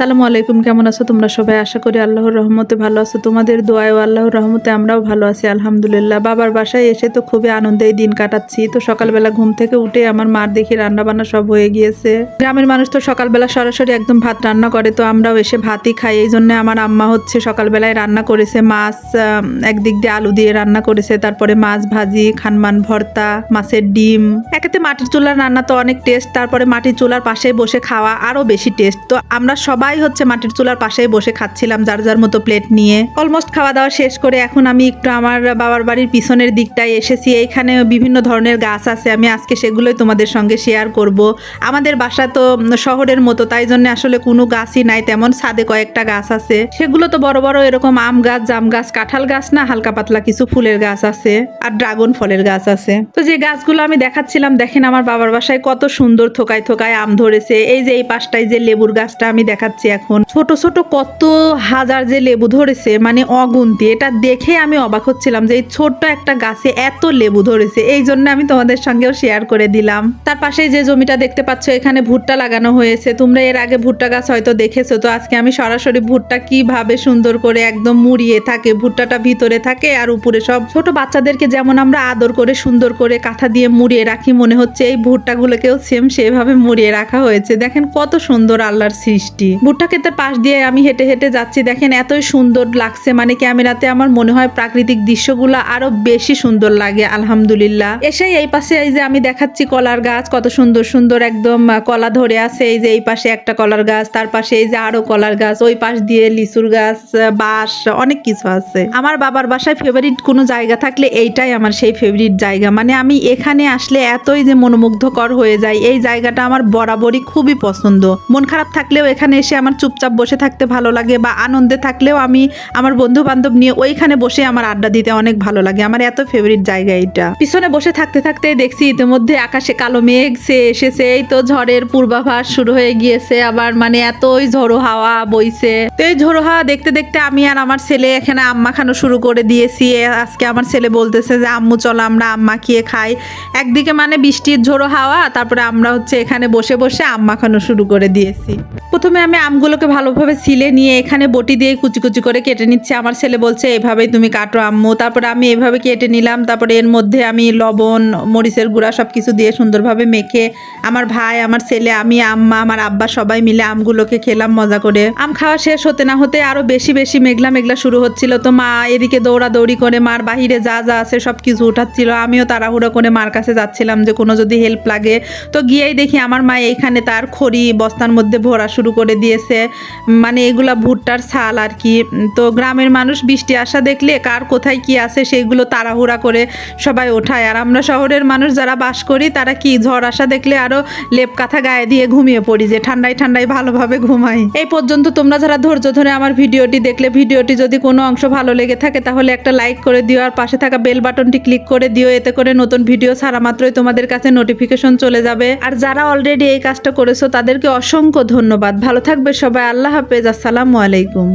আসসালামু আলাইকুম, কেমন আছো তোমরা সবাই? আশা করি আল্লাহর রহমতে ভালো আছো। তোমাদের দোয়ায় আল্লাহর রহমতে আমরাও ভালো আছি, আলহামদুলিল্লাহ। বাবার বাসায় এসে তো খুবই আনন্দে দিন কাটাচ্ছি। তো সকালবেলা ঘুম থেকে উঠে আমার মার দেখি রান্না বান্না সব হয়ে গিয়েছে। গ্রামের মানুষ তো সকালবেলা সরাসরি একদম ভাত রান্না করে, তো আমরাও এসে ভাতই খাই। এই জন্য আমার আম্মা হচ্ছে সকালবেলায় রান্না করেছে মাছ একদিক দিয়ে আলু দিয়ে রান্না করেছে। তারপরে মাছ ভাজি, খানমান ভর্তা, মাছের ডিম। একেতে মাটির চুলার রান্না তো অনেক টেস্ট, তারপরে মাটির চুলার পাশে বসে খাওয়া আরও বেশি টেস্ট। তো আমরা সবাই হচ্ছে মাটির চুলার পাশেই বসে খাচ্ছিলাম যার যার মতো প্লেট নিয়ে। অলমোস্ট খাওয়া দাওয়া শেষ করে এখন আমি একটু আমার বাবার বাড়ির পিছনের দিকটায় এসেছি। এইখানে বিভিন্ন ধরনের গাছ আছে, আমি আজকে সেগুলোই তোমাদের সঙ্গে শেয়ার করব। আমাদের বাসা তো শহরের মতো, তাই জন্য আসলে কোনো গাছই নাই, তেমন ছাদে কয়েকটা গাছ আছে। সেগুলো তো বড় বড় এরকম আম গাছ, জাম গাছ, কাঁঠাল গাছ না, হালকা পাতলা কিছু ফুলের গাছ আছে আর ড্রাগন ফলের গাছ আছে। তো যে গাছগুলো আমি দেখাচ্ছিলাম, দেখেন আমার বাবার বাসায় কত সুন্দর থোকায় থোকায় আম ধরেছে। এই যে এই পাশটায় যে লেবুর গাছটা আমি দেখাচ্ছি এখন। ছোট ছোট কত হাজার যে লেবু ধরেছে মানে অগুন্তি, এটা দেখে আমি অবাক হচ্ছিলাম যে এই ছোট্ট একটা গাছে এত লেবু ধরেছে। এই জন্য আমি তোমাদের সঙ্গেও শেয়ার করে দিলাম। তার পাশে যে জমিটা দেখতে পাচ্ছ, এখানে ভুট্টা লাগানো হয়েছে। তোমরা এর আগে ভুট্টা গাছ হয়তো দেখেছ, তো আজকে আমি সরাসরি ভুট্টা কীভাবে সুন্দর করে একদম মুড়িয়ে থাকে, ভুট্টাটা ভিতরে থাকে আর উপরে সব। ছোট বাচ্চাদেরকে যেমন আমরা আদর করে, সুন্দর করে কাঁথা দিয়ে মুড়িয়ে রাখি, মনে হচ্ছে এই ভুট্টাগুলোকেও সেম সেভাবে মুড়িয়ে রাখা হয়েছে। দেখেন কত সুন্দর আল্লাহর সৃষ্টি। ভুট্টা ক্ষেতের পাশ দিয়ে আমি হেঁটে হেঁটে যাচ্ছি। দেখেন এতই সুন্দর লাগছে। মানে ক্যামেরাতে আমার মনে হয় প্রাকৃতিক দৃশ্যগুলো আরও বেশি সুন্দর লাগে, আলহামদুলিল্লাহ। এসে এই পাশে এই যে আমি দেখাচ্ছি কলার গাছ, কত সুন্দর সুন্দর একদম কলা ধরে আছে। এই যে এই পাশে একটা কলার গাছ, তার পাশে এই যে আরও কলার গাছ, ওই পাশ দিয়ে লিচুর গাছ, বাঁশ, অনেক কিছু আছে। আমার বাবার বাসায় ফেভারিট কোনো জায়গা থাকলে এইটাই আমার সেই ফেভারিট জায়গা। মানে আমি এখানে আসলে এতই যে মনোমুগ্ধকর হয়ে যায় এই জায়গাটা আমার বরাবরই খুবই পছন্দ। মন খারাপ থাকলেও এখানে এসে আমার চুপচাপ বসে থাকতে ভালো লাগে বা আনন্দে থাকলেও আমি আমার বন্ধু বান্ধব নিয়ে ওইখানে বসে আমার আড্ডা দিতে অনেক ভালো লাগে। আমার এত ফেভারিট জায়গা এটা। পিছনে বসে থাকতে থাকতে দেখছি ইতিমধ্যে আকাশে কালো মেঘ, সে এসেছে। এই তো ঝড়ের পূর্বাভাস শুরু হয়ে গিয়েছে। আবার মানে এতই ঝোড়ো হাওয়া বইছে। তো এই ঝোড়ো হাওয়া দেখতে দেখতে আমি আর আমার ছেলে এখানে আম্মা খানো শুরু করে দিয়েছি। আজকে আমার ছেলে বলতেছে যে, আম্মু, চলো আমরা আম্মা খেয়ে খাই। একদিকে মানে বৃষ্টির ঝোড়ো হাওয়া, তারপরে আমরা হচ্ছে এখানে বসে বসে আম মাখানো শুরু করে দিয়েছি। প্রথমে আমি আমগুলোকে ভালোভাবে ছিলে নিয়ে এখানে বটি দিয়ে কুচি কুচি করে কেটে নিচ্ছে। আমার ছেলে বলছে, এভাবেই তুমি কাটো আম্মু। তারপরে আমি এভাবে কেটে নিলাম। তারপরে এর মধ্যে আমি লবণ, মরিচের গুঁড়া সব কিছু দিয়ে সুন্দরভাবে মেখে আমার ভাই, আমার ছেলে, আমি, আম্মা, আমার আব্বা সবাই মিলে আমগুলোকে খেলাম, মজা করে। আম খাওয়া শেষ হতে না হতে আরও বেশি বেশি মেঘলা মেঘলা শুরু হচ্ছিল। তো মা এদিকে দৌড়াদৌড়ি করে মার বাহিরে যা যা আছে সব কিছু উঠাচ্ছিল। আমিও তাড়াহুড়ো করে মার কাছে যাচ্ছিলাম যে কোনো যদি হেল্প লাগে। তো গিয়েই দেখি আমার মা এইখানে তার খড়ি বস্তার মধ্যে ভরা শুরু করে দিয়েছে মানে এগুলা ভুট্টার ছাল আর কি। তো গ্রামের মানুষ বৃষ্টি আসা দেখলে কার কোথায় কি আছে সেইগুলো তাড়াহুড়া করে সবাই ওঠায়। আর আমরা শহরের মানুষ যারা বাস করি, তারা কি ঝড় আসা দেখলে আরও লেপ কাঁথা গায়ে দিয়ে ঘুমিয়ে পড়ি যে ঠান্ডায় ঠান্ডায় ভালোভাবে ঘুমাই। এই পর্যন্ত তোমরা যারা ধৈর্য ধরে আমার ভিডিওটি দেখলে, ভিডিওটি যদি কোনো অংশ ভালো লেগে থাকে তাহলে একটা লাইক করে দিও আর পাশে থাকা বেল বাটনটি ক্লিক করে দিও, এতে করে নতুন ভিডিও ছাড়া মাত্রই তোমাদের কাছে নোটিফিকেশন চলে যাবে। আর যারা অলরেডি এই কাজটা করেছ, তাদেরকে অসংখ্য ধন্যবাদ। ভালো থাকবে সবাই। আল্লাহ হাফেজ। আসসালামু আলাইকুম।